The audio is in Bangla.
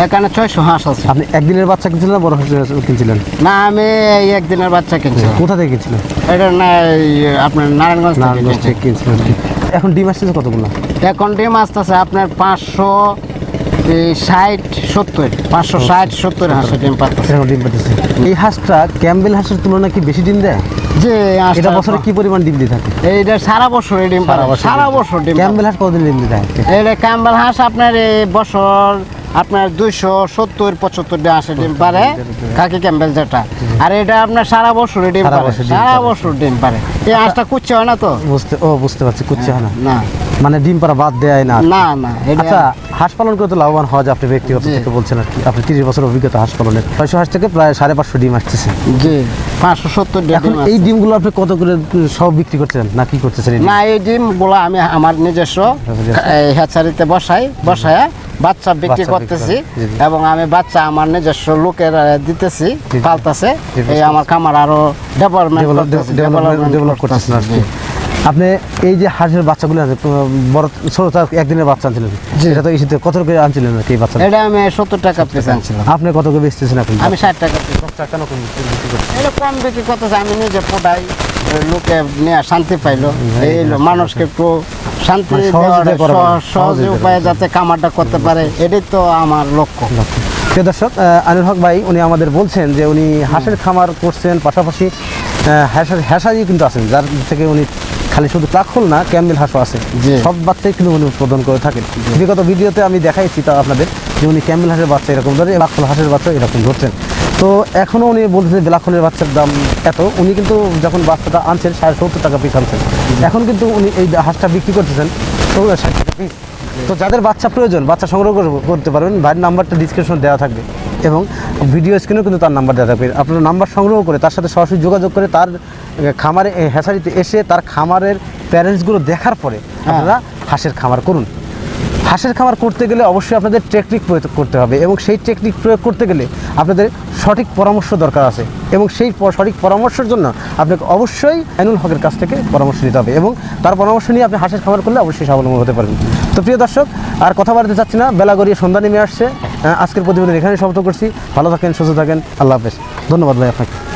এখানে ছয়শো হাঁস আছে। আপনি একদিনের বাচ্চা কিনছিলেন না বড় হাঁস কিনছিলেন? না আমি এই একদিনের বাচ্চা কিনছি কোথা থেকে কিনছিলেন? এটা না আপনার নারায়ণগঞ্জ নারায়ণগঞ্জ। থেকে কিনছিলেন এখন ডিম আসতেছে কতগুলো? এখন ডিম আসতেছে আপনার পাঁচশো ষাট সত্তর পাঁচশো ষাট সত্তর হাঁসের ডিম পাচ্ছে। ডিম পাচ্ছে। এই হাঁসটা ক্যাম্বেল হাঁসের তুলনায় কি বেশি ডিম দেয়? যে এটা বছরে কি পরিমাণ ডিম দিয়ে থাকে? এইটা সারা বছর ডিম সারা বছর ডিম। ক্যাম্বেল হাঁস কতদিন ডিম দিয়ে থাকে? এটা ক্যাম্বেল হাঁস আপনার এই বছর আপনার দুইশো সত্তর পঁচাত্তর ডিম হাঁসের ডিম পারে কাকি ক্যাম্বেল যেটা। আর এটা আপনার সারা বছর ডিম পারে। সারা বছর ডিম পারে। এই হাঁসটা কুচ্ছে হয় না তো? বুঝতে ও বুঝতে পারছি কুচ্ছে হয় না। না। মানে ডিম পাড়া বাদ দেয় না না না আচ্ছা হাঁস পালন করে তো লাভবান হওয়া যায় আপনি ব্যক্তিগত থেকে বলছেন আর কি। আপনি তিরিশ বছর অভিজ্ঞতা হাঁস পালনের। ছয়শো হাঁস থেকে প্রায় সাড়ে পাঁচশো ডিম আসতেছে। জি পাঁচশো সত্তর ডিম এখন। এই ডিমগুলো আপনি কত করে সব বিক্রি করছেন না কি করতেছেন এই ডিম? না এই ডিমগুলো আমি আমার নিজস্ব হ্যাচারিতে বসাই বসায়া বাচ্চা বিক্রি করতেছি। এবং আমি বাচ্চা আমার নিজস্ব লোকের দিতেছি। পালতেছে। এই আমার খামার আরও ডেভেলপমেন্ট ডেভেলপ ডেভেলপ ডেভেলপ করতেছেন আপনি এই যে হাঁসের বাচ্চাগুলো আছে বড় ছোট একদিনের বাচ্চা আনছিলেন। এটা তো ইসিতে কত করে আনছিলেন আর কি এই বাচ্চা? এটা আমি সত্তর টাকা পিস আনছিলাম। আপনি কত করে বেচতেছেন এখন? আমি ষাট টাকা পিস কেন কম বিক্রি করতেছে আমি নিজে ফোটাই লোকে শান্তি পাইলো। এইলো মানুষকে একটু শান্তি মানে সহজে উপায়ে যাতে কামারটা করতে পারে এটাই তো আমার লক্ষ্য। প্রিয় দর্শক আনিল হক ভাই উনি আমাদের বলছেন যে উনি হাঁসের খামার করছেন পাশাপাশি আহ, হাঁসের হ্যাঁসাজি কিন্তু আছেন যার থেকে উনি খালি শুধু প্লাক্ষল না ক্যাম্বেল হাঁসও আছে। সব বাচ্চাই কিন্তু উনি উৎপাদন করে থাকেন। বিগত ভিডিওতে আমি দেখাইছি তা আপনাদের যে উনি ক্যাম্বেল হাঁসের বাচ্চা এরকম ধরে প্লাক্ষল হাঁসের বাচ্চা এরকম ধরছেন। তো এখনও উনি বলতেছেন ব্লাক্ষলের বাচ্চার দাম এত। উনি কিন্তু যখন বাচ্চাটা আনছেন সাড়ে সত্তর টাকা পিস আনছেন। এখন কিন্তু উনি এই হাঁসটা বিক্রি করতেছেন। সত্তর ষাট টাকা পিস তো যাদের বাচ্চা প্রয়োজন বাচ্চা সংগ্রহ করে- করতে পারবেন। ভাইয়ের নাম্বারটা ডিসক্রিপশন দেওয়া থাকবে। এবং ভিডিও স্ক্রিনেও কিন্তু তার নাম্বার দেওয়া থাকবে। আপনার নাম্বার সংগ্রহ করে তার সাথে সরাসরি যোগাযোগ করে তার খামারে এ, হ্যাচারিতে এসে তার খামারের প্যারেন্টসগুলো দেখার পরে আপনারা হাঁসের খামার করুন। হাঁসের খামার করতে গেলে অবশ্যই আপনাদের টেকনিক প্রয়োগ করতে হবে এবং সেই টেকনিক প্রয়োগ করতে গেলে আপনাদের সঠিক পরামর্শ দরকার আছে এবং সেই সঠিক পরামর্শের জন্য আপনাকে অবশ্যই আইনুল হকের কাছ থেকে পরামর্শ নিতে হবে এবং তার পরামর্শ নিয়ে আপনি হাঁসের খামার করলে অবশ্যই স্বাবলম্বী হতে পারবেন। তো প্রিয় দর্শক, আর কথা বাড়তে চাচ্ছি না, বেলা গড়িয়ে সন্ধ্যা নেমে আসছে। আজকের প্রতিবেদন এখানে সমাপ্ত করছি। ভালো থাকেন, সুস্থ থাকেন। আল্লাহ হাফেজ। ধন্যবাদ ভাই আপনাকে।